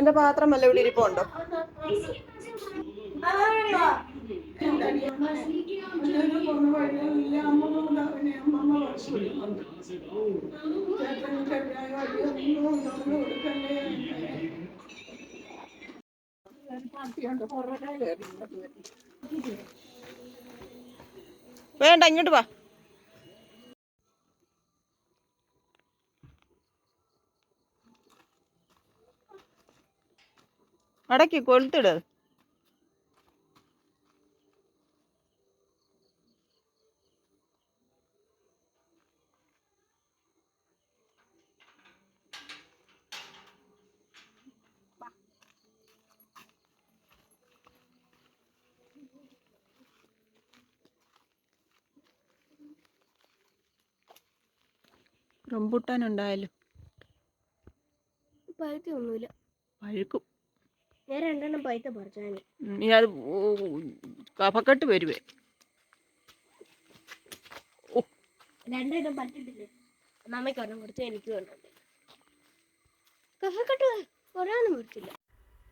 എന്റെ പാത്രം വല്ല ഇവിടെ ഇരിപ്പുണ്ടോ? വേണ്ട ഇങ്ങോട്ട് വഴിയില്ല അമ്മമ്മ അവനെ അമ്മമ്മ വർഷം ചേട്ടന് ചെറിയ വഴിയൊന്നും ഉണ്ടോന്ന് കൊടുക്കല്ലേ പാർട്ടിയുണ്ട് പുറകെ കയറി വേണ്ട ഇങ്ങോട്ട് വാ അടക്കി കൊളുത്തിട് റംബുട്ടാൻ ഉണ്ടായാലും. പഴുക്കൊന്നുമില്ല പഴുക്കും. ഞാൻ രണ്ടെണ്ണം പഴുത്ത പറിച്ചാണ് നീ അത് കഫക്കെട്ട് വരുവേ. രണ്ടെണ്ണം പറ്റിട്ടില്ലേ? അമ്മയ്ക്ക് ഒരെണ്ണം കൊടുത്തു എനിക്ക് ഒരെണ്ണം കഫക്കെട്ട് ഒരാളും കൊടുത്തില്ല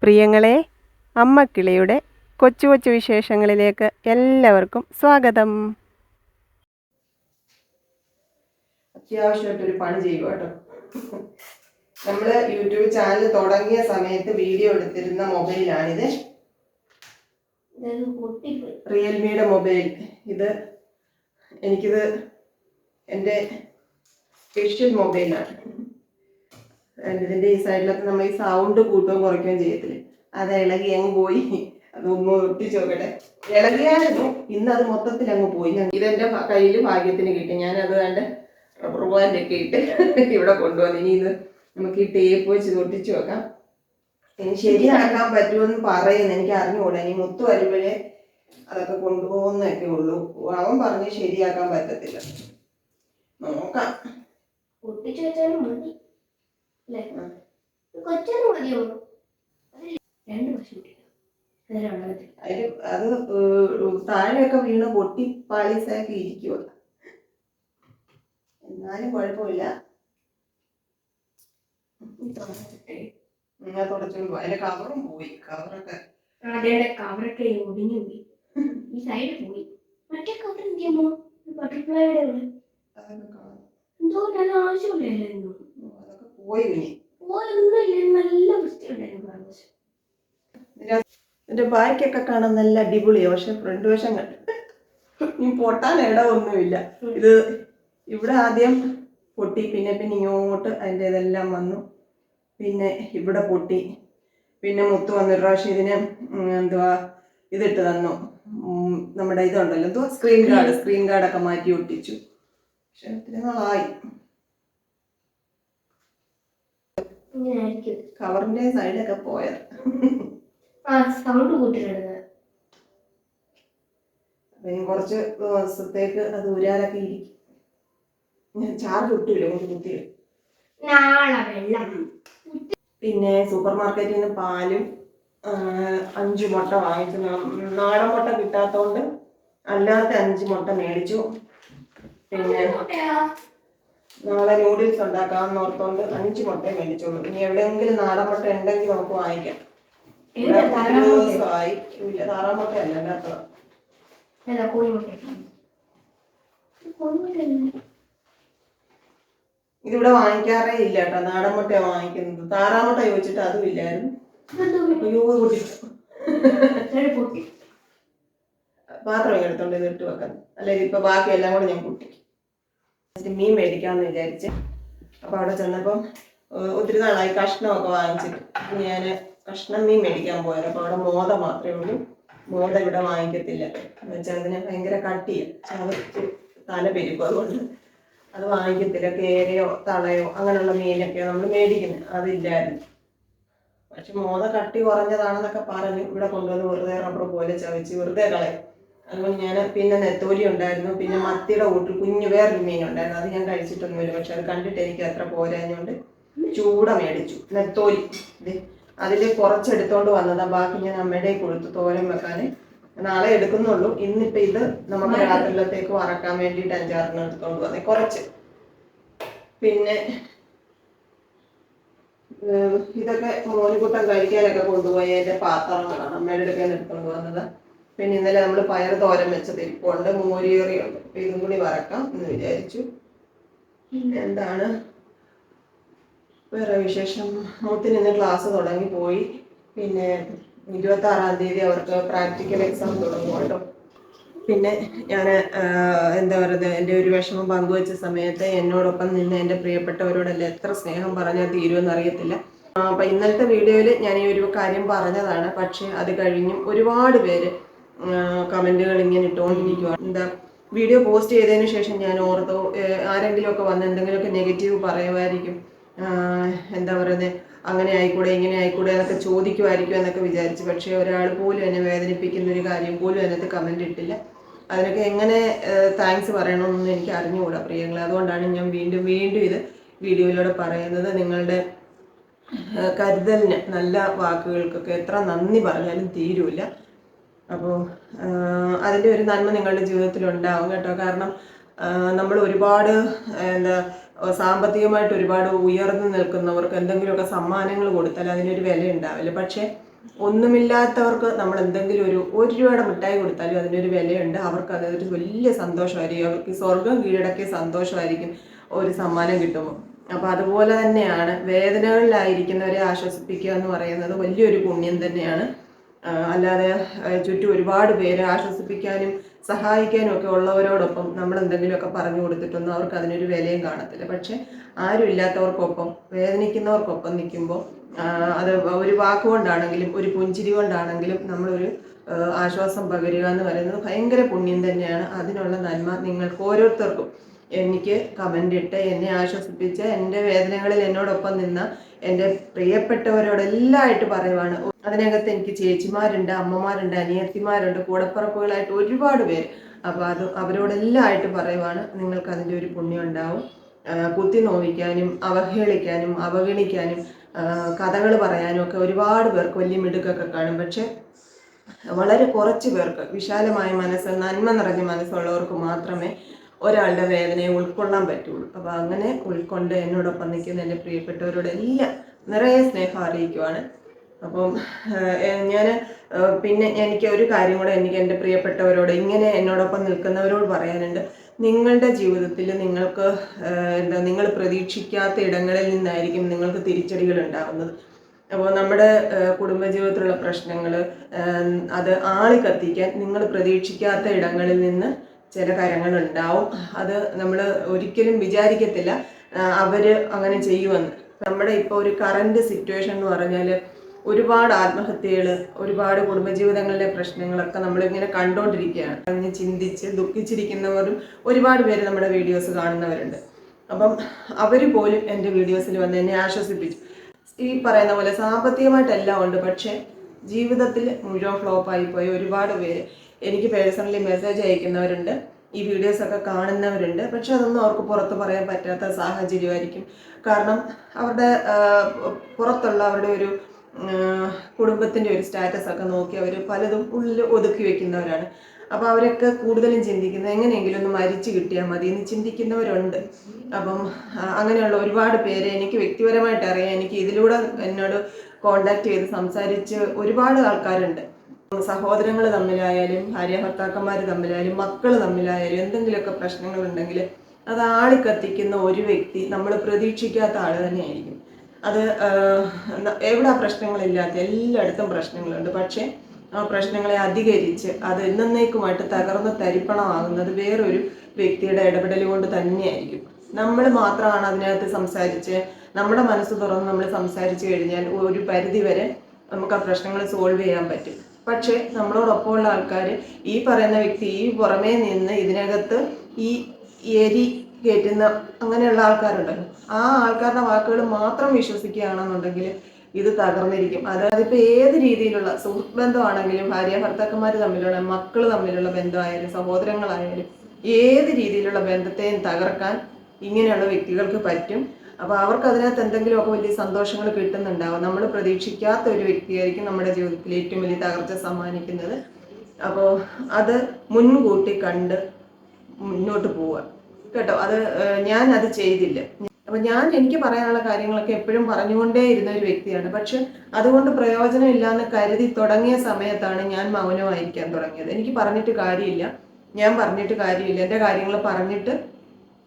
പ്രിയങ്ങളെ അമ്മക്കിളിയുടെ കൊച്ചു കൊച്ചു വിശേഷങ്ങളിലേക്ക് എല്ലാവർക്കും സ്വാഗതം. അത്യാവശ്യമായിട്ടൊരു പണി ചെയ്യുക കേട്ടോ. നമ്മൾ യൂട്യൂബ് ചാനൽ തുടങ്ങിയ സമയത്ത് വീഡിയോ എടുത്തിരുന്ന മൊബൈലാണിത്. റിയൽമിയുടെ മൊബൈൽ. ഇത് എനിക്കിത് എന്റെ സ്പെഷ്യൽ മൊബൈലാണ്. ഇതിന്റെ ഈ സൈഡിലൊക്കെ നമ്മൾ ഈ സൗണ്ട് കൂട്ടുകയും കുറയ്ക്കുകയും ചെയ്യത്തില്ലേ? അത് ഇളകി അങ്ങ് പോയി. അതൊന്ന് ഒട്ടിച്ച് നോക്കട്ടെ. ഇളകിയായിരുന്നു ഇന്ന് അത് മൊത്തത്തിൽ അങ്ങ് പോയി. ഞാൻ ഇതെന്റെ കയ്യിൽ ഭാഗ്യത്തിന് കിട്ടി. ഞാനത് എന്റെ റബ്ബർ ബാൻഡൊക്കെ ഇട്ട് ഇവിടെ കൊണ്ടുവന്നു. ഇനി ഇത് നമുക്ക് ഈ ടേപ്പ് വെച്ച് ഒട്ടിച്ചു വെക്കാം. ഇനി ശരിയാക്കാൻ പറ്റുമെന്ന് പറയുന്നു. എനിക്ക് അറിഞ്ഞുകൂടാ. ഇനി മുത്തു വരുമ്പോഴേ അതൊക്കെ കൊണ്ടുപോകുന്നൊക്കെ ഉള്ളൂ. അവൻ പറഞ്ഞ് ശരിയാക്കാൻ പറ്റത്തില്ല. നോക്കാം. വെച്ചാലും മതി. കൊച്ചാലും മതിയോ. രണ്ട് വർഷം അത് താഴെയൊക്കെ വീണ് പൊട്ടി പാളിസാക്കി ഇരിക്കുക എന്നാലും കുഴപ്പമില്ല. അതിന്റെ കവറും പോയി. കവറൊക്കെ ആദ്യയുടെ കവറൊക്കെ ഒടിഞ്ഞു പോയി. ഈ സൈഡ് പോയി. മറ്റേ കവർ എന്ത് ചെയ്യുമോ ബട്ടർഫ്ലൈയുടെ ഉള്ളിൽ. അതൊക്കെ എന്തോ നല്ല ആവശ്യമില്ലായിരുന്നു ഉം, അതൊക്കെ പോയി നല്ല വൃത്തിയുണ്ടായിരുന്നു പ്രാവശ്യം. ഇതിന്റെ ബാക്കൊക്കെ കാണാൻ നല്ല അടിപൊളിയാ. പക്ഷെ ഫ്രണ്ട് വശം കണ്ടു. ഇനി പൊട്ടാൻ ഇടമൊന്നുമില്ല ഇത് ഇവിടെ ആദ്യം പൊട്ടി. പിന്നെ പിന്നെ ഇങ്ങോട്ട് അതിന്റെ ഇതെല്ലാം വന്നു. പിന്നെ ഇവിടെ പൊട്ടി. പിന്നെ മുത്തു വന്നൊരു പ്രാവശ്യം ഇതിന് എന്തുവാ ഇതിട്ട് തന്നു. നമ്മുടെ ഇതുണ്ടല്ലോ എന്തുവാ സ്ക്രീൻ ഗാർഡ് സ്ക്രീൻ ഗാർഡൊക്കെ മാറ്റി ഒട്ടിച്ചു. പക്ഷെ ഒത്തിരി നാളായി. കവറിന്റെ സൈഡൊക്കെ പോയത്. സൗണ്ട് കൂട്ടിയിടുന്നത് കുറച്ച് ദിവസത്തേക്ക് അത് ഊരാലൊക്കെ ഇരിക്കും. ചാർജ് ഒട്ടുമില്ല കൊണ്ട് കുത്തിയിടും നാളെ വെള്ളം. പിന്നെ സൂപ്പർ മാർക്കറ്റിൽ നിന്ന് പാലും അഞ്ചു മുട്ട വാങ്ങിച്ചു. നാടൻ മുട്ട കിട്ടാത്തോണ്ട് അല്ലാത്ത അഞ്ച് മുട്ട മേടിച്ചു. പിന്നെ നാളെ നൂഡിൽസ് ഉണ്ടാക്കാമെന്ന് ഓർത്തോണ്ട് അഞ്ച് മുട്ട മേടിച്ചോളൂ. ഇനി എവിടെയെങ്കിലും നാടൻ മുട്ട ഉണ്ടെങ്കിൽ നമുക്ക് വാങ്ങിക്കാം. ദിവസമായി. ഇല്ല താറാൻ മുട്ട അല്ല അല്ലാത്തതാണ് ഇതിവിടെ വാങ്ങിക്കാറേ ഇല്ല കേട്ടോ. നാടൻ മുട്ടയാണ് വാങ്ങിക്കുന്നത്. താറാമുട്ട ചോദിച്ചിട്ട് അതും ഇല്ലായിരുന്നു. അയ്യോ പൊട്ടി. പാത്രം എടുത്തോണ്ട് ഇത് ഇട്ട് വെക്കാൻ. അല്ലെങ്കിൽ ഇപ്പൊ ബാക്കി എല്ലാം കൂടെ ഞാൻ കൂട്ടി മീൻ മേടിക്കാമെന്ന് വിചാരിച്ച്. അപ്പൊ അവിടെ ചെന്നപ്പം ഒത്തിരി നാളായി കഷ്ണമൊക്കെ വാങ്ങിച്ചിട്ട്. ഞാൻ കഷ്ണം മീൻ മേടിക്കാൻ പോയത്. അപ്പൊ അവിടെ മോത മാത്രമേ ഉള്ളൂ. മോത ഇവിടെ വാങ്ങിക്കത്തില്ല. എന്ന് വെച്ചാൽ അതിനെ ഭയങ്കര കട്ടിയ. ചവച്ച് തല പെരുപ്പ് അതുകൊണ്ട്. അത് വാങ്ങിക്കത്തില്ല കേരയോ തളയോ അങ്ങനെയുള്ള മീനൊക്കെയോ നമ്മൾ മേടിക്കുന്നത് അതില്ലായിരുന്നു. പക്ഷെ മോത കട്ടി കുറഞ്ഞതാണെന്നൊക്കെ പറഞ്ഞ്. ഇവിടെ കൊണ്ടുവന്ന് വെറുതെ റബ്ബർ പോലെ ചവച്ച് വെറുതെ കളയും. അതുകൊണ്ട് ഞാൻ പിന്നെ നെത്തോലി ഉണ്ടായിരുന്നു. പിന്നെ മത്തിയുടെ കൂട്ടിൽ കുഞ്ഞു വേറൊരു മീനുണ്ടായിരുന്നു അത് ഞാൻ കഴിച്ചിട്ടൊന്നുമില്ല. പക്ഷെ അത് കണ്ടിട്ട് എനിക്ക് അത്ര പോരാഞ്ഞുകൊണ്ട് ചൂട മേടിച്ചു. നെത്തോലി. അതിൽ കുറച്ചെടുത്തോണ്ട് വന്നതാണ് ബാക്കി ഞാൻ അമ്മയുടെ കൊടുത്തു. തോരൻ വെക്കാൻ നാളെ എടുക്കുന്നുള്ളൂ. ഇന്നിപ്പോ ഇത് നമുക്ക് രാത്രിയിലത്തേക്ക് വറക്കാൻ വേണ്ടിയിട്ട് അഞ്ചാറിന് എടുത്തോണ്ട് വന്നേ. കുറച്ച്. പിന്നെ ഇതൊക്കെ മോനിക്കൂട്ടം കഴിക്കാനൊക്കെ കൊണ്ടുപോയി എന്റെ പാത്രങ്ങളാണ് അമ്മയുടെ എടുക്കാൻ എടുത്തോണ്ട് വന്നത്. പിന്നെ ഇന്നലെ നമ്മൾ പയർ തോരൻ വെച്ചത് ഇരിപ്പുണ്ട് മോരിയേറിയുണ്ട് അപ്പൊ ഇതും കൂടി വറക്കാം എന്ന് വിചാരിച്ചു. എന്താണ്? വേറെ വിശേഷം? മൂത്തിന് ഇന്ന് ക്ലാസ് തുടങ്ങി പോയി പിന്നെ ഇരുപത്തി ആറാം തീയതി അവർക്ക് പ്രാക്ടിക്കൽ എക്സാം തുടങ്ങും കേട്ടോ. പിന്നെ ഞാൻ എന്താ പറയുക എന്റെ ഒരു വിഷമം പങ്കുവച്ച സമയത്ത് എന്നോടൊപ്പം നിന്ന് എന്റെ പ്രിയപ്പെട്ടവരോടല്ല എത്ര സ്നേഹം പറഞ്ഞാൽ തീരുമെന്ന് അറിയത്തില്ല. അപ്പം ഇന്നലത്തെ വീഡിയോയിൽ ഞാൻ ഈ ഒരു കാര്യം പറഞ്ഞതാണ്. പക്ഷേ അത് കഴിഞ്ഞും ഒരുപാട് പേര് കമന്റുകൾ ഇങ്ങനെ ഇട്ടുകൊണ്ടിരിക്കുകയാണ് എന്താ വീഡിയോ പോസ്റ്റ് ചെയ്തതിന് ശേഷം ഞാൻ ഓർത്തു ആരെങ്കിലുമൊക്കെ വന്ന് എന്തെങ്കിലുമൊക്കെ നെഗറ്റീവ് പറയുമായിരിക്കും എന്താ പറയുന്നത് അങ്ങനെ ആയിക്കൂടെ ഇങ്ങനെ ആയിക്കൂടെ എന്നൊക്കെ ചോദിക്കുമായിരിക്കും എന്നൊക്കെ വിചാരിച്ചു. പക്ഷേ ഒരാൾ പോലും എന്നെ വേദനിപ്പിക്കുന്ന ഒരു കാര്യം പോലും അതിനകത്ത് കമന്റ് ഇട്ടില്ല. അതിനൊക്കെ എങ്ങനെ താങ്ക്സ് പറയണമെന്നൊന്നും എനിക്ക് അറിഞ്ഞുകൂടാ പ്രിയങ്ങളെ അതുകൊണ്ടാണ് ഞാൻ വീണ്ടും വീണ്ടും ഇത് വീഡിയോയിലൂടെ പറയുന്നത്. നിങ്ങളുടെ കരുതലിന് നല്ല വാക്കുകൾക്കൊക്കെ എത്ര നന്ദി പറഞ്ഞാലും തീരൂല. അപ്പോൾ അതിന്റെ ഒരു നന്മ നിങ്ങളുടെ ജീവിതത്തിൽ ഉണ്ടാവും കേട്ടോ. കാരണം നമ്മൾ ഒരുപാട് എന്താ സാമ്പത്തികമായിട്ട് ഒരുപാട് ഉയർന്നു നിൽക്കുന്നവർക്ക് എന്തെങ്കിലുമൊക്കെ സമ്മാനങ്ങൾ കൊടുത്താൽ അതിനൊരു വില ഉണ്ടാവില്ല പക്ഷേ ഒന്നുമില്ലാത്തവർക്ക് നമ്മൾ എന്തെങ്കിലും ഒരു ഒരു രൂപയുടെ മിഠായി കൊടുത്താലും അതിനൊരു വിലയുണ്ട്. അവർക്ക് അതൊരു വലിയ സന്തോഷമായിരിക്കും. അവർക്ക് സ്വർഗം കീഴടക്കിയ സന്തോഷമായിരിക്കും ഒരു സമ്മാനം കിട്ടുമ്പോൾ. അപ്പോൾ അതുപോലെ തന്നെയാണ് വേദനകളിലായിരിക്കുന്നവരെ ആശ്വസിപ്പിക്കുക എന്ന് പറയുന്നത് വലിയൊരു പുണ്യം തന്നെയാണ്. അല്ലാതെ ചുറ്റും ഒരുപാട് പേരെ ആശ്വസിപ്പിക്കാനും സഹായിക്കാനും ഒക്കെ ഉള്ളവരോടൊപ്പം നമ്മൾ എന്തെങ്കിലുമൊക്കെ പറഞ്ഞു കൊടുത്തിട്ടൊന്നും അവർക്ക് അതിനൊരു വിലയും കാണത്തില്ല. പക്ഷേ ആരും ഇല്ലാത്തവർക്കൊപ്പം വേദനിക്കുന്നവർക്കൊപ്പം നിൽക്കുമ്പോൾ അത് ഒരു വാക്കുകൊണ്ടാണെങ്കിലും ഒരു പുഞ്ചിരി കൊണ്ടാണെങ്കിലും നമ്മളൊരു ആശ്വാസം പകരുക എന്ന് പറയുന്നത് ഭയങ്കര പുണ്യം തന്നെയാണ്. അതിനുള്ള നന്മ നിങ്ങൾക്ക് ഓരോരുത്തർക്കും. എനിക്ക് കമന്റ് ഇട്ട് എന്നെ ആശ്വസിപ്പിച്ച് എന്റെ വേദനകളിൽ എന്നോടൊപ്പം നിന്ന എന്റെ പ്രിയപ്പെട്ടവരോടെല്ലാമായിട്ട് പറയുവാണ്. അതിനകത്ത് എനിക്ക് ചേച്ചിമാരുണ്ട് അമ്മമാരുണ്ട് അനിയത്തിമാരുണ്ട് കൂടപ്പുറപ്പുകളായിട്ട് ഒരുപാട് പേര്. അപ്പോൾ അത് അവരോടെല്ലാം ആയിട്ട് പറയുവാണ് നിങ്ങൾക്ക് അതിന്റെ ഒരു പുണ്യം ഉണ്ടാവും. കുത്തി നോവിക്കാനും അവഹേളിക്കാനും അവഗണിക്കാനും കഥകൾ പറയാനും ഒക്കെ ഒരുപാട് പേർക്ക് വലിയ മിടുക്കൊക്കെ കാണും. പക്ഷേ വളരെ കുറച്ച് പേർക്ക് വിശാലമായ മനസ്സ് നന്മ നിറഞ്ഞ മനസ്സുള്ളവർക്ക് മാത്രമേ ഒരാളുടെ വേദനയെ ഉൾക്കൊള്ളാൻ പറ്റുള്ളൂ. അപ്പോൾ അങ്ങനെ ഉൾക്കൊണ്ട് എന്നോടൊപ്പം നിൽക്കുന്ന എന്റെ പ്രിയപ്പെട്ടവരോട് എല്ലാം നിറയെ സ്നേഹം അറിയിക്കുവാണ്. അപ്പം ഞാൻ പിന്നെ എനിക്ക് ഒരു കാര്യം കൂടെ എനിക്ക് എന്റെ പ്രിയപ്പെട്ടവരോട് ഇങ്ങനെ എന്നോടൊപ്പം നിൽക്കുന്നവരോട് പറയാനുണ്ട്. നിങ്ങളുടെ ജീവിതത്തിൽ നിങ്ങൾക്ക് എന്താ നിങ്ങൾ പ്രതീക്ഷിക്കാത്ത ഇടങ്ങളിൽ നിന്നായിരിക്കും നിങ്ങൾക്ക് തിരിച്ചടികൾ ഉണ്ടാകുന്നത്. അപ്പോൾ നമ്മുടെ കുടുംബ കുടുംബജീവിതത്തിലുള്ള പ്രശ്നങ്ങൾ അത് ആളി കത്തിക്കാൻ നിങ്ങൾ പ്രതീക്ഷിക്കാത്ത ഇടങ്ങളിൽ നിന്ന് ചില കാര്യങ്ങൾ ഉണ്ടാവും. അത് നമ്മൾ ഒരിക്കലും വിചാരിക്കത്തില്ല അവർ അങ്ങനെ ചെയ്യുമെന്ന്. നമ്മുടെ ഇപ്പോൾ ഒരു കറണ്ട് സിറ്റുവേഷൻ എന്ന് പറഞ്ഞാൽ ഒരുപാട് ആത്മഹത്യകൾ ഒരുപാട് കുടുംബജീവിതങ്ങളിലെ പ്രശ്നങ്ങളൊക്കെ നമ്മളിങ്ങനെ കണ്ടുകൊണ്ടിരിക്കുകയാണ് അതിന് ചിന്തിച്ച് ദുഃഖിച്ചിരിക്കുന്നവരും ഒരുപാട് പേര് നമ്മുടെ വീഡിയോസ് കാണുന്നവരുണ്ട്. അപ്പം അവർ പോലും എന്റെ വീഡിയോസിൽ വന്ന് എന്നെ ആശ്വസിപ്പിച്ചു. ഈ പറയുന്ന പോലെ സാമ്പത്തികമായിട്ടെല്ലാം ഉണ്ട് പക്ഷേ ജീവിതത്തിൽ മുഴുവൻ ഫ്ലോപ്പായി പോയ ഒരുപാട് പേര് എനിക്ക് പേഴ്സണലി മെസ്സേജ് അയക്കുന്നവരുണ്ട് ഈ വീഡിയോസ് ഒക്കെ കാണുന്നവരുണ്ട്. പക്ഷെ അതൊന്നും അവർക്ക് പുറത്ത് പറയാൻ പറ്റാത്ത സാഹചര്യമായിരിക്കും. കാരണം അവരുടെ പുറത്തുള്ള അവരുടെ ഒരു കുടുംബത്തിന്റെ ഒരു സ്റ്റാറ്റസ് ഒക്കെ നോക്കി അവർ പലതും ഉള്ളിൽ ഒതുക്കി വെക്കുന്നവരാണ്. അപ്പോൾ അവരൊക്കെ കൂടുതലും ചിന്തിക്കുന്നത് എങ്ങനെയെങ്കിലും ഒന്ന് മരിച്ചു കിട്ടിയാൽ മതി എന്ന് ചിന്തിക്കുന്നവരുണ്ട്. അപ്പം അങ്ങനെയുള്ള ഒരുപാട് പേരെ എനിക്ക് വ്യക്തിപരമായിട്ട് അറിയാം. എനിക്ക് ഇതിലൂടെ എന്നോട് കോണ്ടാക്ട് ചെയ്ത് സംസാരിച്ച് ഒരുപാട് ആൾക്കാരുണ്ട്. സഹോദരങ്ങൾ തമ്മിലായാലും ഭാര്യ ഭർത്താക്കന്മാർ തമ്മിലായാലും മക്കൾ തമ്മിലായാലും എന്തെങ്കിലുമൊക്കെ പ്രശ്നങ്ങളുണ്ടെങ്കിൽ അത് ആളിക്കത്തിക്കുന്ന ഒരു വ്യക്തി നമ്മൾ പ്രതീക്ഷിക്കാത്ത ആൾ തന്നെയായിരിക്കും. അത് എവിടെ പ്രശ്നങ്ങളില്ലാത്ത എല്ലായിടത്തും പ്രശ്നങ്ങളുണ്ട്. പക്ഷേ ആ പ്രശ്നങ്ങളെ അധികരിച്ച് അത് എന്നേക്കുമായിട്ട് തകർന്ന് തരിപ്പണമാകുന്നത് വേറൊരു വ്യക്തിയുടെ ഇടപെടൽ കൊണ്ട് തന്നെയായിരിക്കും. നമ്മൾ മാത്രമാണ് അതിനകത്ത് സംസാരിച്ച് നമ്മുടെ മനസ്സ് തുറന്ന് നമ്മൾ സംസാരിച്ച് കഴിഞ്ഞാൽ ഒരു പരിധി വരെ നമുക്ക് ആ പ്രശ്നങ്ങൾ സോൾവ് ചെയ്യാൻ പറ്റും. പക്ഷേ നമ്മളോടൊപ്പമുള്ള ആൾക്കാർ ഈ പറയുന്ന വ്യക്തി ഈ പുറമേ നിന്ന് ഇതിനകത്ത് ഈ എരി കയറ്റുന്ന അങ്ങനെയുള്ള ആൾക്കാരുണ്ടല്ലോ. ആ ആൾക്കാരുടെ വാക്കുകൾ മാത്രം വിശ്വസിക്കുകയാണെന്നുണ്ടെങ്കിൽ ഇത് തകർന്നിരിക്കും. അതായത് ഇപ്പൊ ഏത് രീതിയിലുള്ള സുഹൃത്ത് ബന്ധമാണെങ്കിലും ഭാര്യ ഭർത്താക്കന്മാർ തമ്മിലുള്ള മക്കൾ തമ്മിലുള്ള ബന്ധമായാലും സഹോദരങ്ങളായാലും ഏത് രീതിയിലുള്ള ബന്ധത്തെയും തകർക്കാൻ ഇങ്ങനെയുള്ള വ്യക്തികൾക്ക് പറ്റും. അപ്പൊ അവർക്ക് അതിനകത്ത് എന്തെങ്കിലുമൊക്കെ വലിയ സന്തോഷങ്ങൾ കിട്ടുന്നുണ്ടാവും. നമ്മൾ പ്രതീക്ഷിക്കാത്ത ഒരു വ്യക്തിയായിരിക്കും നമ്മുടെ ജീവിതത്തിൽ ഏറ്റവും വലിയ തകർച്ച സമ്മാനിക്കുന്നത്. അപ്പോൾ അത് മുൻകൂട്ടി കണ്ട് മുന്നോട്ട് പോവുക. കേട്ടോ അത് ഞാൻ അത് ചെയ്തില്ല. അപ്പൊ ഞാൻ എനിക്ക് പറയാനുള്ള കാര്യങ്ങളൊക്കെ എപ്പോഴും പറഞ്ഞുകൊണ്ടേ ഇരുന്ന ഒരു വ്യക്തിയാണ്. പക്ഷെ അതുകൊണ്ട് പ്രയോജനമില്ലാന്ന് കരുതി തുടങ്ങിയ സമയത്താണ് ഞാൻ മൗനമായിരിക്കാൻ തുടങ്ങിയത്. എനിക്ക് പറഞ്ഞിട്ട് കാര്യമില്ല. ഞാൻ പറഞ്ഞിട്ട് കാര്യമില്ല. എന്റെ കാര്യങ്ങൾ പറഞ്ഞിട്ട്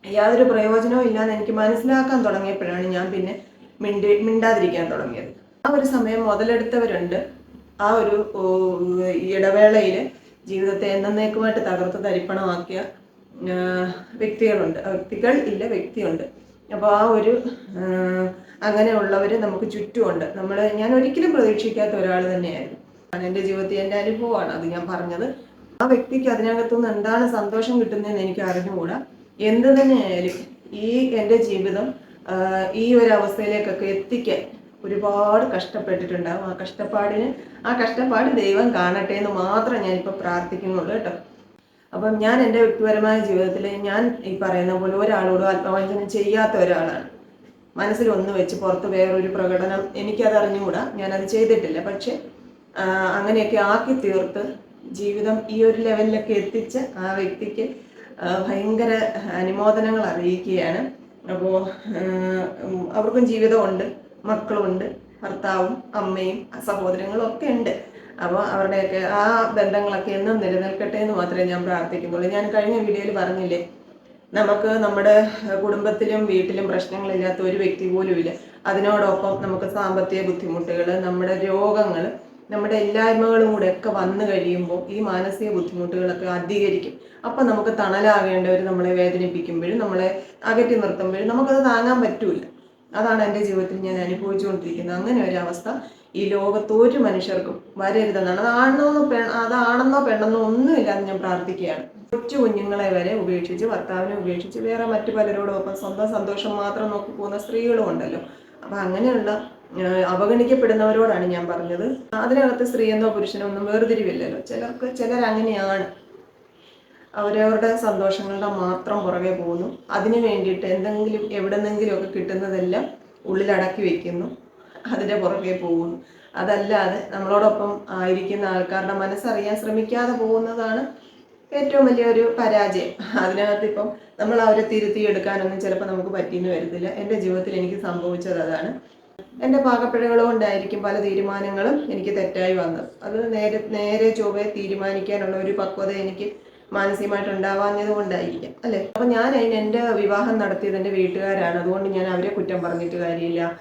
യാതൊരു പ്രയോജനവും ഇല്ലാന്ന് എനിക്ക് മനസ്സിലാക്കാൻ തുടങ്ങിയപ്പോഴാണ് ഞാൻ പിന്നെ മിണ്ടി മിണ്ടാതിരിക്കാൻ തുടങ്ങിയത്. ആ ഒരു സമയം മുതലെടുത്തവരുണ്ട്. ആ ഒരു ഇടവേളയിൽ ജീവിതത്തെ എന്നേക്കുമായിട്ട് തകർത്ത് തരിപ്പണമാക്കിയ വ്യക്തികളുണ്ട്. വ്യക്തികൾ ഇല്ല വ്യക്തിയുണ്ട്. അപ്പോൾ ആ ഒരു അങ്ങനെയുള്ളവർ നമുക്ക് ചുറ്റുമുണ്ട്. നമ്മൾ ഞാൻ ഒരിക്കലും പ്രതീക്ഷിക്കാത്ത ഒരാൾ തന്നെയായിരുന്നു. എന്റെ ജീവിതത്തിൽ എന്റെ അനുഭവമാണ് അത് ഞാൻ പറഞ്ഞത്. ആ വ്യക്തിക്ക് അതിനകത്തുനിന്ന് എന്താണ് സന്തോഷം കിട്ടുന്നതെന്ന് എനിക്ക് അറിഞ്ഞുകൂടാ. എന്ത് തന്നെയായാലും ഈ എന്റെ ജീവിതം ഈ ഒരു അവസ്ഥയിലേക്കൊക്കെ എത്തിക്കാൻ ഒരുപാട് കഷ്ടപ്പെട്ടിട്ടുണ്ടാവും. ആ കഷ്ടപ്പാടിന് ആ കഷ്ടപ്പാട് ദൈവം കാണട്ടെ എന്ന് മാത്രം ഞാനിപ്പോൾ പ്രാർത്ഥിക്കുന്നുള്ളൂ കേട്ടോ. അപ്പം ഞാൻ എന്റെ വ്യക്തിപരമായ ജീവിതത്തിൽ ഞാൻ ഈ പറയുന്ന പോലെ ഒരാളോടും ആത്മവഞ്ചനം ചെയ്യാത്ത ഒരാളാണ്. മനസ്സിൽ ഒന്ന് വെച്ച് പുറത്ത് വേറൊരു പ്രകടനം എനിക്കത് അറിഞ്ഞുകൂടാ? ഞാനത് ചെയ്തിട്ടില്ല. പക്ഷെ അങ്ങനെയൊക്കെ ആക്കി തീർത്ത് ജീവിതം ഈ ഒരു ലെവലിലൊക്കെ എത്തിച്ച് ആ വ്യക്തിക്ക് ഭയങ്കര അനുമോദനങ്ങൾ അറിയിക്കുകയാണ്. അപ്പോൾ അവർക്കും ജീവിതമുണ്ട്. മക്കളുണ്ട്. ഭർത്താവും അമ്മയും സഹോദരങ്ങളും ഒക്കെ ഉണ്ട്. അപ്പോൾ അവരുടെയൊക്കെ ആ ബന്ധങ്ങളൊക്കെ എന്നും നിലനിൽക്കട്ടെ എന്ന് മാത്രമേ ഞാൻ പ്രാർത്ഥിക്കുന്നുള്ളൂ. ഞാൻ കഴിഞ്ഞ വീഡിയോയിൽ പറഞ്ഞില്ലേ നമുക്ക് നമ്മുടെ കുടുംബത്തിലും വീട്ടിലും പ്രശ്നങ്ങളില്ലാത്ത ഒരു വ്യക്തി പോലും ഇല്ല അതിനോടൊപ്പം നമുക്ക് സാമ്പത്തിക ബുദ്ധിമുട്ടുകൾ നമ്മുടെ രോഗങ്ങൾ നമ്മുടെ ഇല്ലായ്മകളും കൂടെ ഒക്കെ വന്നു കഴിയുമ്പോൾ ഈ മാനസിക ബുദ്ധിമുട്ടുകളൊക്കെ അധികരിക്കും. അപ്പം നമുക്ക് തണലാകേണ്ടവർ നമ്മളെ വേദനിപ്പിക്കുമ്പോഴും നമ്മളെ അകറ്റി നിർത്തുമ്പോഴും നമുക്കത് താങ്ങാൻ പറ്റൂല. അതാണ് എന്റെ ജീവിതത്തിൽ ഞാൻ അനുഭവിച്ചുകൊണ്ടിരിക്കുന്നത്. അങ്ങനെ ഒരു അവസ്ഥ ഈ ലോകത്ത് ഒരു മനുഷ്യർക്കും വരരുതെന്നാണ്. അതാണെന്നോ പെ അതാണെന്നോ പെണ്ണെന്നോ ഒന്നുമില്ലാതെ ഞാൻ പ്രാർത്ഥിക്കുകയാണ്. കൊച്ചു കുഞ്ഞുങ്ങളെ വരെ ഉപേക്ഷിച്ച് ഭർത്താവിനെ ഉപേക്ഷിച്ച് വേറെ മറ്റു പലരോടൊപ്പം സ്വന്തം സന്തോഷം മാത്രം നോക്കി പോകുന്ന സ്ത്രീകളും ഉണ്ടല്ലോ. അപ്പം അങ്ങനെയുള്ള അവഗണിക്കപ്പെടുന്നവരോടാണ് ഞാൻ പറഞ്ഞത്. അതിനകത്ത് സ്ത്രീയെന്നോ പുരുഷനോ ഒന്നും വേർതിരിവില്ലല്ലോ. ചിലർക്ക് ചിലർ അങ്ങനെയാണ് അവരവരുടെ സന്തോഷങ്ങളുടെ മാത്രം പുറകെ പോകുന്നു. അതിനു വേണ്ടിയിട്ട് എന്തെങ്കിലും എവിടെ എവിടെന്നെങ്കിലും ഒക്കെ കിട്ടുന്നതെല്ലാം ഉള്ളിലടക്കി വെക്കുന്നു. അതിന്റെ പുറകെ പോകുന്നു. അതല്ലാതെ നമ്മളോടൊപ്പം ആയിരിക്കുന്ന ആൾക്കാരുടെ മനസ്സറിയാൻ ശ്രമിക്കാതെ പോകുന്നതാണ് ഏറ്റവും വലിയൊരു പരാജയം. അതിനകത്ത് ഇപ്പം നമ്മൾ അവരെ തിരുത്തിയെടുക്കാനൊന്നും ചിലപ്പോൾ നമുക്ക് പറ്റിയെന്ന് വരത്തില്ല. എന്റെ ജീവിതത്തിൽ എനിക്ക് സംഭവിച്ചത് അതാണ്. എന്റെ പാകപ്പിഴകൾ കൊണ്ടായിരിക്കും പല തീരുമാനങ്ങളും എനിക്ക് തെറ്റായി വന്നത്. അത് നേരെ നേരെ ചൊവ്വേ തീരുമാനിക്കാനുള്ള ഒരു പക്വത എനിക്ക് മാനസികമായിട്ട് ഉണ്ടാവാഞ്ഞത് കൊണ്ടായിരിക്കാം അല്ലേ? അപ്പം ഞാൻ അതിന് എന്റെ വിവാഹം നടത്തിയത് എന്റെ വീട്ടുകാരാണ്. അതുകൊണ്ട് ഞാൻ അവരെ കുറ്റം പറഞ്ഞിട്ട് കാര്യമില്ല.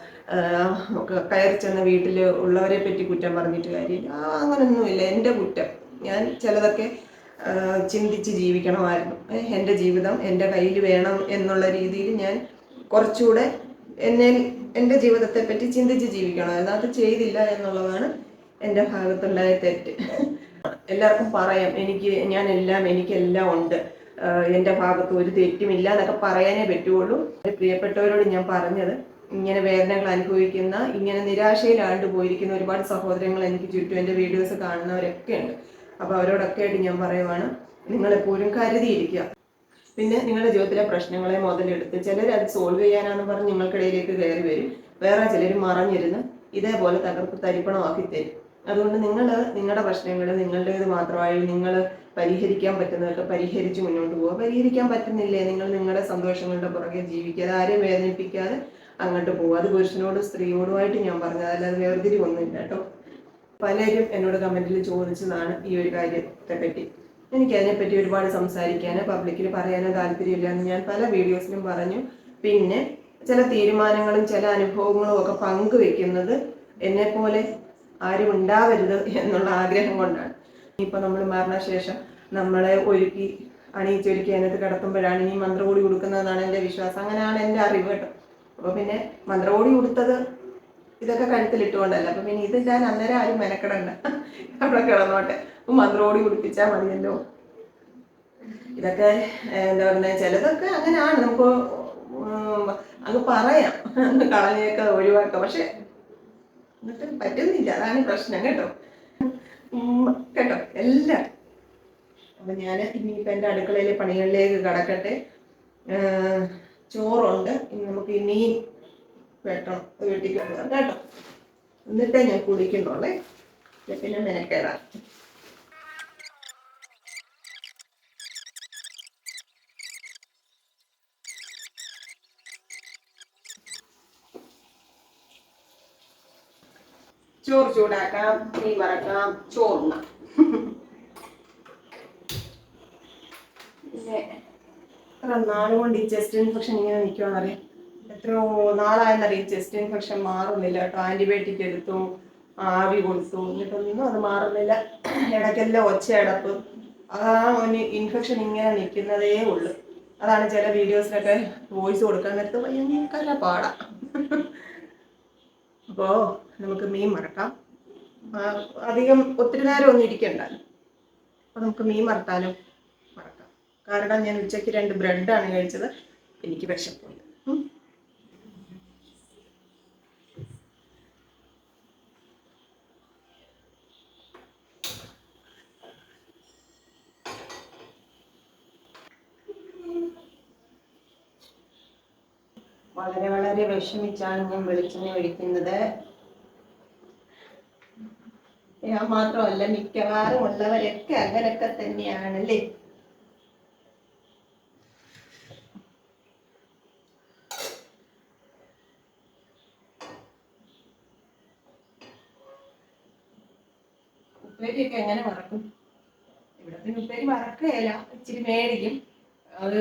കയറി ചെന്ന വീട്ടിൽ ഉള്ളവരെ പറ്റി കുറ്റം പറഞ്ഞിട്ട് കാര്യമില്ല. അങ്ങനൊന്നുമില്ല. എന്റെ കുറ്റം. ഞാൻ ചിലതൊക്കെ ചിന്തിച്ച് ജീവിക്കണമായിരുന്നു. എന്റെ ജീവിതം എന്റെ കയ്യിൽ വേണം എന്നുള്ള രീതിയിൽ ഞാൻ കുറച്ചുകൂടെ എന്നെ എന്റെ ജീവിതത്തെ പറ്റി ചിന്തിച്ച് ജീവിക്കണമായിരുന്നു. അത് ചെയ്തില്ല എന്നുള്ളതാണ് എന്റെ ഭാഗത്തുണ്ടായ തെറ്റ്. എല്ലാവർക്കും പറയാം. എനിക്ക് ഞാൻ എല്ലാം എനിക്കെല്ലാം ഉണ്ട്. എന്റെ ഭാഗത്ത് ഒരു തെറ്റുമില്ല എന്നൊക്കെ പറയാനേ പറ്റുള്ളൂ. പ്രിയപ്പെട്ടവരോട് ഞാൻ പറഞ്ഞത് ഇങ്ങനെ വേദനകൾ അനുഭവിക്കുന്ന ഇങ്ങനെ നിരാശയിലാണ്ട് പോയിരിക്കുന്ന ഒരുപാട് സഹോദരങ്ങൾ എനിക്ക് ചുറ്റും എന്റെ വീഡിയോസ് കാണുന്നവരൊക്കെ ഉണ്ട്. അപ്പോൾ അവരോടൊക്കെ ആയിട്ട് ഞാൻ പറയുവാണ് നിങ്ങളെപ്പോഴും കരുതിയിരിക്കുക. പിന്നെ നിങ്ങളുടെ ജീവിതത്തിലെ പ്രശ്നങ്ങളെ മുതലെടുത്ത് ചിലർ അത് സോൾവ് ചെയ്യാനാണെന്ന് പറഞ്ഞ് നിങ്ങൾക്കിടയിലേക്ക് കയറി വരും. വേറെ ചിലർ മറഞ്ഞിരുന്ന് ഇതേപോലെ തകർത്ത് തരിപ്പണമാക്കി തരും. അതുകൊണ്ട് നിങ്ങൾ നിങ്ങളുടെ പ്രശ്നങ്ങൾ നിങ്ങളുടേത് മാത്രമായി നിങ്ങൾ പരിഹരിക്കാൻ പറ്റുന്നതൊക്കെ പരിഹരിച്ച് മുന്നോട്ട് പോവുക. പരിഹരിക്കാൻ പറ്റുന്നില്ലേ? നിങ്ങൾ നിങ്ങളുടെ സന്തോഷങ്ങളുടെ പുറകെ ജീവിക്കാതെ ആരെയും വേദനിപ്പിക്കാതെ അങ്ങോട്ട് പോകും. അത് പുരുഷനോടും സ്ത്രീയോടുമായിട്ട് ഞാൻ പറഞ്ഞത്. അല്ലാതെ വേർതിരിവൊന്നുമില്ല കേട്ടോ. പലരും എന്നോട് കമന്റിൽ ചോദിച്ചതാണ് ഈ ഒരു കാര്യത്തെ പറ്റി എനിക്ക് അതിനെപ്പറ്റി ഒരുപാട് സംസാരിക്കാനോ പബ്ലിക്കിൽ പറയാനോ താല്പര്യമില്ല എന്ന് ഞാൻ പല വീഡിയോസിലും പറഞ്ഞു. പിന്നെ ചില തീരുമാനങ്ങളും ചില അനുഭവങ്ങളും ഒക്കെ പങ്കുവെക്കുന്നത് എന്നെ പോലെ ആരും ഉണ്ടാവരുത് എന്നുള്ള ആഗ്രഹം കൊണ്ടാണ്. ഇപ്പൊ നമ്മൾ മരണശേഷം നമ്മളെ ഒരുക്കി അണിയിച്ചൊരുക്കി അതിനകത്ത് കിടത്തുമ്പോഴാണ് ഇനി മന്ത്രകൂടി കൊടുക്കുന്നതെന്നാണ് എന്റെ വിശ്വാസം. അങ്ങനെയാണ് എന്റെ അറിവ് കേട്ടോ. അപ്പൊ പിന്നെ മന്ത്രകോടി കൊടുത്തത് ഇതൊക്കെ കഴുത്തിലിട്ടുകൊണ്ടല്ല. അപ്പൊ പിന്നെ ഇത് ഞാൻ അന്നേരം ആരും മെനക്കെടണ്ട. അവിടെ കിടന്നോട്ടെ. അപ്പൊ മന്ത്രോടി കുടിപ്പിച്ചാൽ മതിയല്ലോ. ഇതൊക്കെ എന്താ പറയുക ചിലതൊക്കെ അങ്ങനെയാണ്. നമുക്ക് അങ്ങ് പറയാം. കളഞ്ഞൊക്കെ ഒഴിവാക്കാം. പക്ഷെ എന്നിട്ട് പറ്റുന്നില്ല. അതാണ് പ്രശ്നം കേട്ടോ. കേട്ടോ. എല്ലാം. അപ്പൊ ഞാൻ ഇനിയിപ്പോൾ എന്റെ അടുക്കളയിലെ പണികളിലേക്ക് കടക്കട്ടെ. ചോറുണ്ട്. ഇനി നമുക്ക് മീൻ വെട്ടണം. വീട്ടിൽ വരാം കേട്ടോ. എന്നിട്ടേ ഞാൻ കുടിക്കുന്നുള്ളേ. പിന്നെ പിന്നെ മെനക്കേടാണ് ചോറ് ചൂടാക്കാം മീൻ വറക്കാം ചോറുണ്ണാം പിന്നെ എത്ര നാളുകൊണ്ട് ഈ ചെസ്റ്റ് ഇൻഫെക്ഷൻ ഇങ്ങനെ നിൽക്കുവാന്നറിയാം എത്രയോ നാളായെന്നറിയാം ചെസ്റ്റ് ഇൻഫെക്ഷൻ മാറുന്നില്ല കേട്ടോ. ആന്റിബയോട്ടിക് എടുത്തു ആവി കൊടുത്തു എന്നിട്ടൊന്നും അത് മാറുന്നില്ല. ഇടയ്ക്കെല്ലാം ഒച്ചയടപ്പ് ആ ഒരു ഇൻഫെക്ഷൻ ഇങ്ങനെ നിൽക്കുന്നതേ ഉള്ളു. അതാണ് ചില വീഡിയോസിലൊക്കെ വോയിസ് കൊടുക്കാൻ നേരത്ത് ഭയങ്കര പാടാ. അപ്പോൾ നമുക്ക് മീൻ മറക്കാം അധികം ഒത്തിരി നേരം ഒന്നും ഇരിക്കണ്ട. അപ്പോൾ നമുക്ക് മീൻ മറത്താലും കാരണം ഞാൻ ഉച്ചയ്ക്ക് രണ്ട് ബ്രെഡാണ് കഴിച്ചത്. എനിക്ക് വിശപ്പുണ്ട്. വളരെ വളരെ വിഷമിച്ചാണ് ഞാൻ വെളിച്ചെണ്ണ ഒഴിക്കുന്നത്. ഞാൻ മാത്രമല്ല മിക്കവാറും ഉള്ളവരൊക്കെ അങ്ങനെയൊക്കെ തന്നെയാണല്ലേ ഉപ്പേരിയൊക്കെ എങ്ങനെ മറക്കും ഇവിടെ പിന്നെ മറക്കുകയില്ല ഇച്ചിരി മേടിക്കും. അത്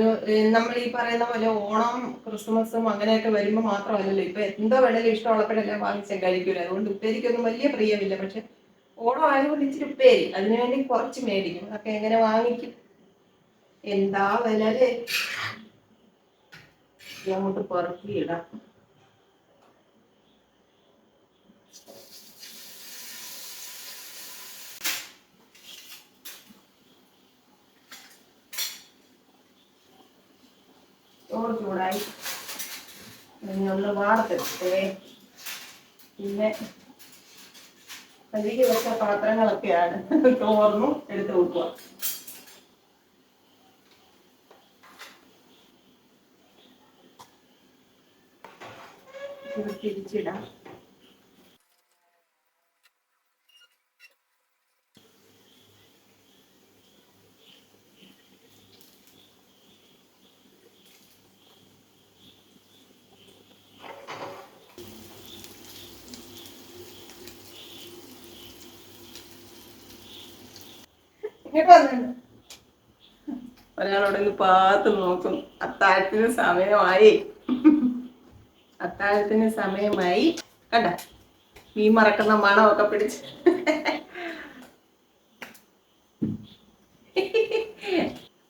നമ്മൾ ഈ പറയുന്ന പോലെ ഓണം ക്രിസ്മസും അങ്ങനെയൊക്കെ വരുമ്പോൾ മാത്രമല്ലല്ലോ. ഇപ്പൊ എന്തോ വേണേലും ഇഷ്ടമുള്ളപ്പോഴെല്ലാം വാങ്ങിച്ചാൽ കഴിക്കൂല. അതുകൊണ്ട് ഉപ്പേരിക്കൊന്നും വലിയ പ്രിയമില്ല. പക്ഷെ ഓണം ആയതുകൊണ്ട് ഇച്ചിരി ഉപ്പേരി. അതിനുവേണ്ടി കുറച്ച് മേടിക്കും. അതൊക്കെ എങ്ങനെ വാങ്ങിക്കും? എന്താ വില അങ്ങോട്ട് ചോറ് ചൂടായി. ഒന്ന് വാർത്തെടുത്തേ പിന്നെ കഴുകി വെച്ച പാത്രങ്ങളൊക്കെയാണ് ചോർന്നും എടുത്തു ഇത് തിരിച്ചിടാം ഒരാളോടെങ്കിൽ പാത്ത് നോക്കും. അത്താഴത്തിന് സമയമായി. അത്താഴത്തിന് സമയമായി. കണ്ട? മീ മറക്കുന്ന മണമൊക്കെ പിടിച്ച്.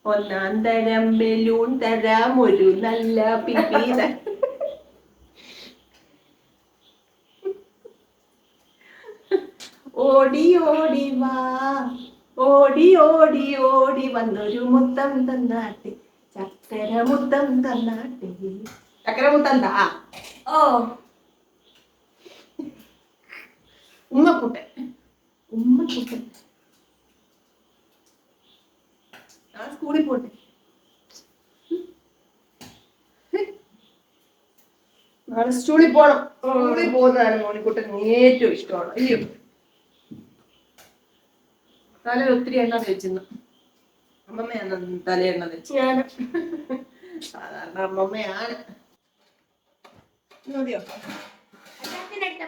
ഒന്നാം തരം ബലൂൺ തരാം ഒരു നല്ല പിപ്പീന ഓടി ഓടി വാ. ഓടി ഓടി ഓടി വന്നൊരു മുത്തം തന്നാട്ടെ. ചക്കര മുത്തം തന്നാട്ടെ. ചക്കര മുത്തം താ ഓ. ഉമ്മക്കുട്ടൻ. ഉമ്മക്കുട്ടൻ. ഞാൻ സ്കൂളിൽ പോട്ടെ. നാളെ സ്കൂളിൽ പോകണം സ്കൂളിൽ പോകുന്നതാണ് മോണിക്കുട്ടൻ ഏറ്റവും ഇഷ്ടമാണ്. അയ്യോ. തലയിൽ ഒത്തിരി എണ്ണ തേച്ചിന്ന് അമ്മമ്മയാണ് തല എണ്ണ തേച്ച്. ഞാൻ സാധാരണ അമ്മമ്മയാണ്. മതിയോ?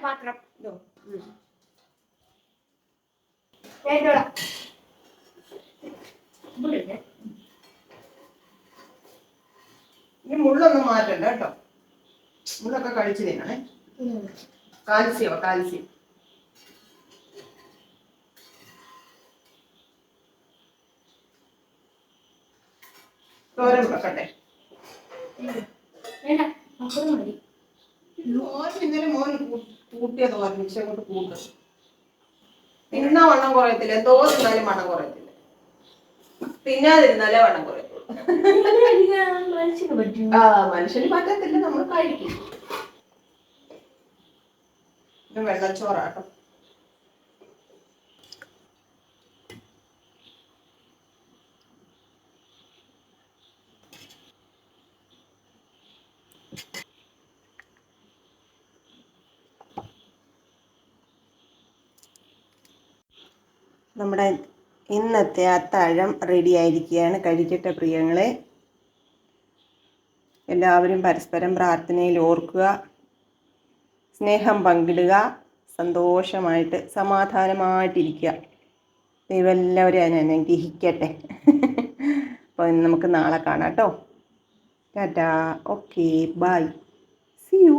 പാത്രം? ഇനി മുള്ളൊന്നും മാറ്റണ്ട കേട്ടോ. മുള്ളൊക്കെ കഴിച്ചു തിന്നണേ. കാൽസ്യമോ കാൽസ്യം? തോരൻ വെക്കട്ടെ മോൻ ഇന്നലെ മോൻ കൂട്ടിയ തോരൻ പക്ഷെ അങ്ങോട്ട് കൂട്ടും. തിന്നാ വണ്ണം കുറയത്തില്ല തോന്നുന്നാലും വണ്ണം കുറയത്തില്ല. തിന്നാതിരുന്നാലേ വണ്ണം കുറയത്തുള്ളൂ. ആ മനുഷ്യന് പറ്റത്തില്ല നമ്മൾ കഴിക്കും. വെള്ളച്ചോറാട്ടോ. നമ്മുടെ ഇന്നത്തെ അത്താഴം റെഡി ആയിരിക്കുകയാണ്. കഴിക്കട്ടെ പ്രിയങ്ങളെ. എല്ലാവരും പരസ്പരം പ്രാർത്ഥനയിൽ ഓർക്കുക സ്നേഹം പങ്കിടുക സന്തോഷമായിട്ട് സമാധാനമായിട്ടിരിക്കുക. ദൈവം അതിനെ അനുഗ്രഹിക്കട്ടെ. അപ്പോൾ നമുക്ക് നാളെ കാണാം കേട്ടോ. Tata. Okay. Bye. See you